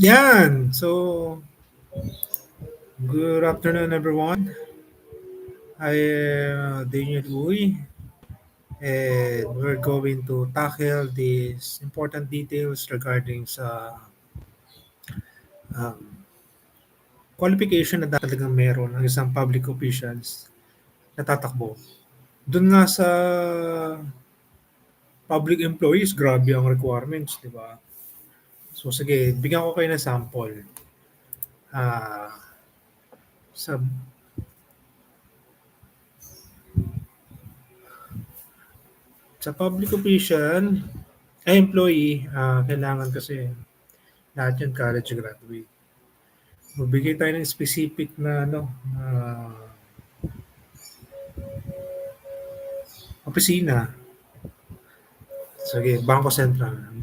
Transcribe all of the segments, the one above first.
Yan. So, good afternoon, everyone. I am Daniel Uy, and we're going to tackle these important details regarding sa um, qualification na talagang meron ng isang public officials na tatakbo. Doon nga sa public employees, grabe ang requirements, di ba? So sige, bigyan ko kayo ng sample. Ah, sa sa public official, ay employee, ah, kailangan kasi lahat yan college graduate. Magbigay tayo ng specific na ano, ah, opisina. Sige, Bangko Sentral.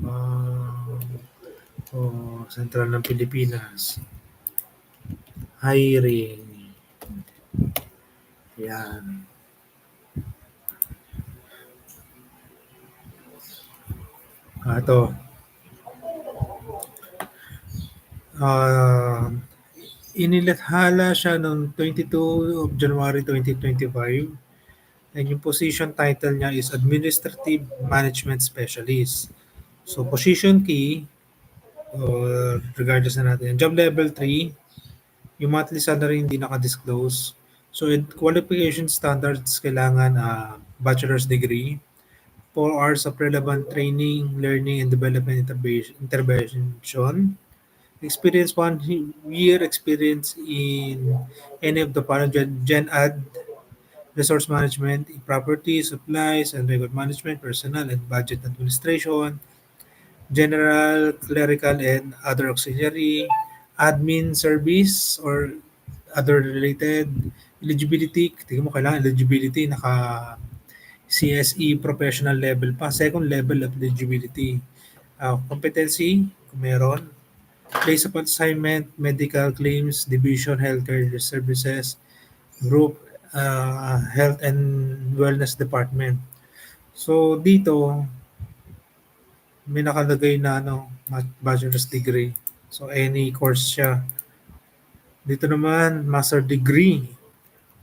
Bangko Sentral ng Pilipinas. Hiring. Yan. Ah, ito. Ah, inilathala siya noong 22 of January 2025 and yung position title niya is Administrative Management Specialist. So position key, uh, regardless na natin, job level 3, yung monthly salary hindi naka-disclose. So in qualification standards, kailangan uh, bachelor's degree, 4 hours of relevant training, learning, and development intervention, experience one year experience in any of the following gen, gen ad resource management, property, supplies, and record management, personnel and budget administration, general, clerical, and other auxiliary, admin service, or other related, eligibility, tingin mo kailangan eligibility, naka CSE professional level pa, second level of eligibility. Uh, competency, kung meron, place of assignment, medical claims, division, healthcare services, group, uh, health and wellness department. So dito may nakalagay na ano, bachelor's degree. So any course siya. Dito naman master degree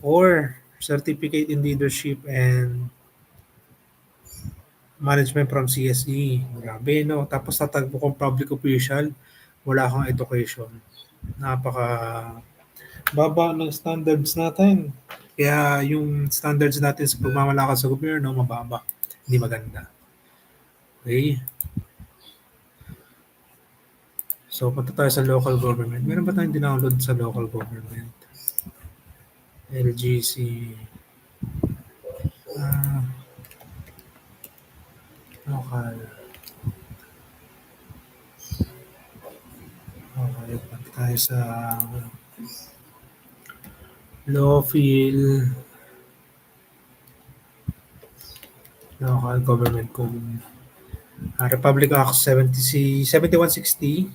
or certificate in leadership and management from CSE. Grabe, no? Tapos tatagpo kong public official, wala kang education. Napaka baba ng standards natin. Kaya yung standards natin sa pagmamalakas sa gobyerno, mababa. Hindi maganda. Okay? So, punta tayo sa local government. Meron ba tayong dinownload sa local government? LGC. Uh, local. Okay, punta tayo sa Lawfield Local Government Code. Uh, Republic Act 70, 7160.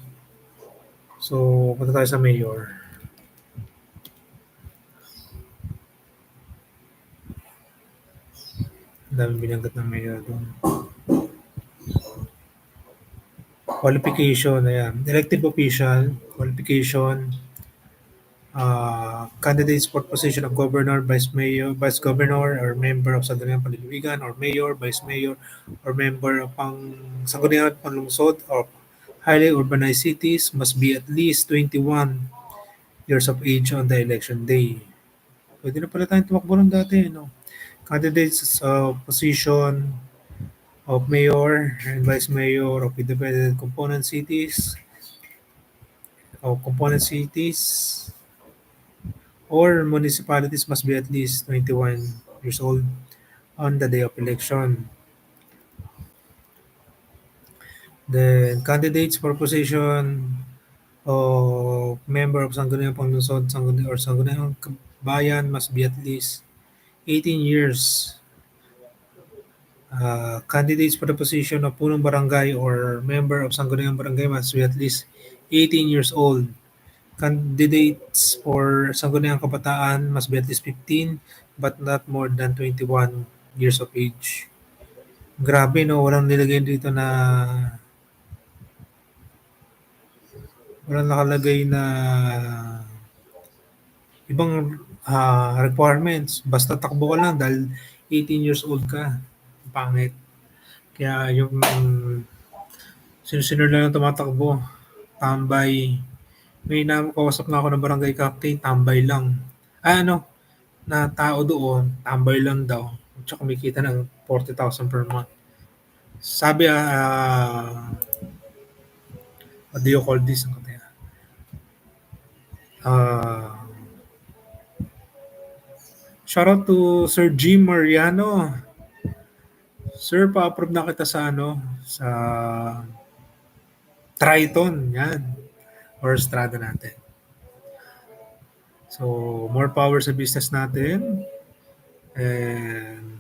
So, punta tayo sa mayor. Ang daming ng mayor doon. Qualification, ayan. Elected official, qualification, uh, candidates for position of governor, vice mayor, vice governor, or member of Sangguniang Panliliwigan, or mayor, vice mayor, or member of pang Sangguniang Panlungsod or highly urbanized cities must be at least 21 years of age on the election day. Pwede na pala tayong tumakbo ng dati, no? Candidates sa uh, position of mayor and vice mayor of independent component cities or component cities or municipalities must be at least 21 years old on the day of election. Then candidates for position of member of Sangguniang Panglungsod Sangguniang or Sangguniang Bayan must be at least 18 years. Uh, candidates for the position of punong barangay or member of Sangguniang Barangay must be at least 18 years old candidates for Sangguniang Kabataan must be at least 15 but not more than 21 years of age. Grabe no, walang nilagay dito na Walang nakalagay na ibang ah, requirements. Basta takbo ka lang dahil 18 years old ka. Pangit. Kaya yung sino-sino na lang tumatakbo. Tambay. May nakausap nga ako ng barangay captain, tambay lang. Ah, ano, na tao doon, tambay lang daw. Tsaka kumikita ng 40,000 per month. Sabi, ah, what do you call this? Ang kaya? Ah, shout out to Sir Jim Mariano. Sir, pa-approve na kita sa ano, sa Triton, yan. Or Strada natin. So, more power sa business natin. And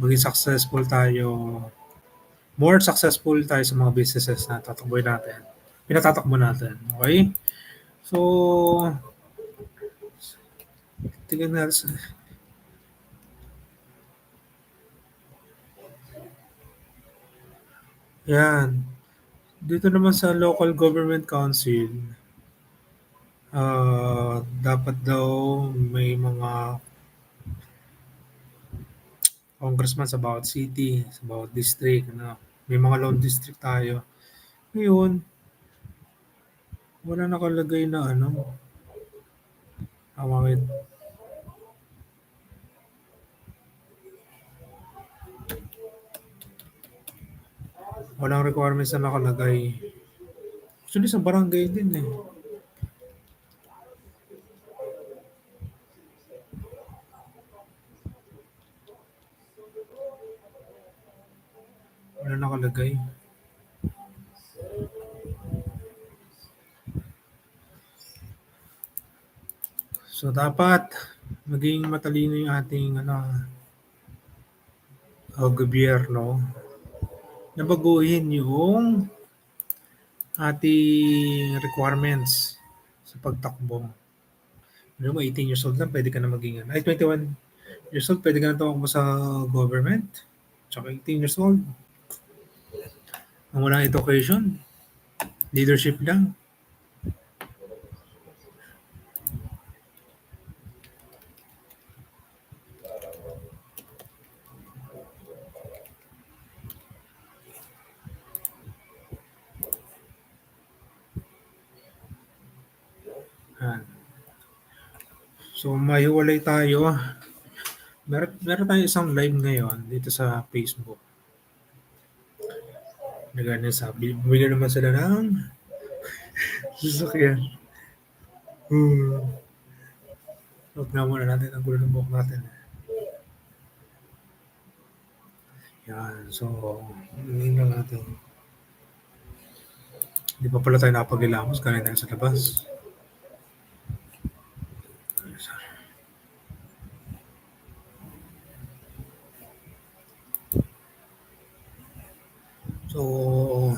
maging successful tayo. More successful tayo sa mga businesses na tatakboy natin. Pinatatakbo natin. Okay? So, tingnan natin. Yan. Dito naman sa local government council, uh, dapat daw may mga congressman sa bawat city, sa bawat district. Ano. May mga lone district tayo. Ngayon, wala nakalagay na ano. Tawagin. Walang requirements na nakalagay. Actually, sa barangay din eh. Wala nakalagay. So, dapat maging matalino yung ating ano, uh, gobyerno na baguhin yung ating requirements sa pagtakbo. Ano mo, 18 years old lang, pwede ka na maging, ay 21 years old, pwede ka na tumakbo sa government. Tsaka 18 years old. Ang walang education, leadership lang. Yan. So, mahiwalay tayo. Meron, meron tayo isang live ngayon dito sa Facebook. Na ganyan sabi. Bumili naman sila ng sasakyan. Hmm. Huwag na muna natin ang gulo ng buhok natin. Yan. So, hindi na natin. Hindi pa pala tayo napag-ilamos. Kanina sa labas. So,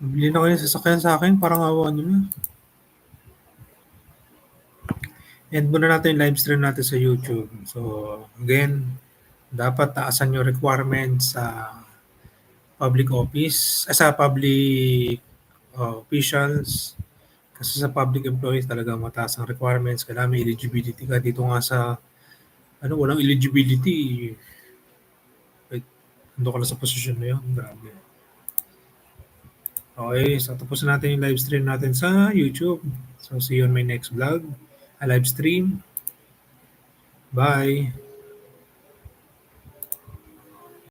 Bili na kayo ng sasakyan sa akin, parang awa nyo na. End muna natin yung live stream natin sa YouTube. So, again, dapat taasan yung requirements sa public office, eh, sa public uh, officials. Kasi sa public employees talaga mataas ang requirements. Kailangan may eligibility ka. Dito nga sa, ano, walang eligibility. Wait, ando ka na sa posisyon na yun. Grabe. Okay, so tapos na natin yung live stream natin sa YouTube. So see you on my next vlog, a live stream. Bye!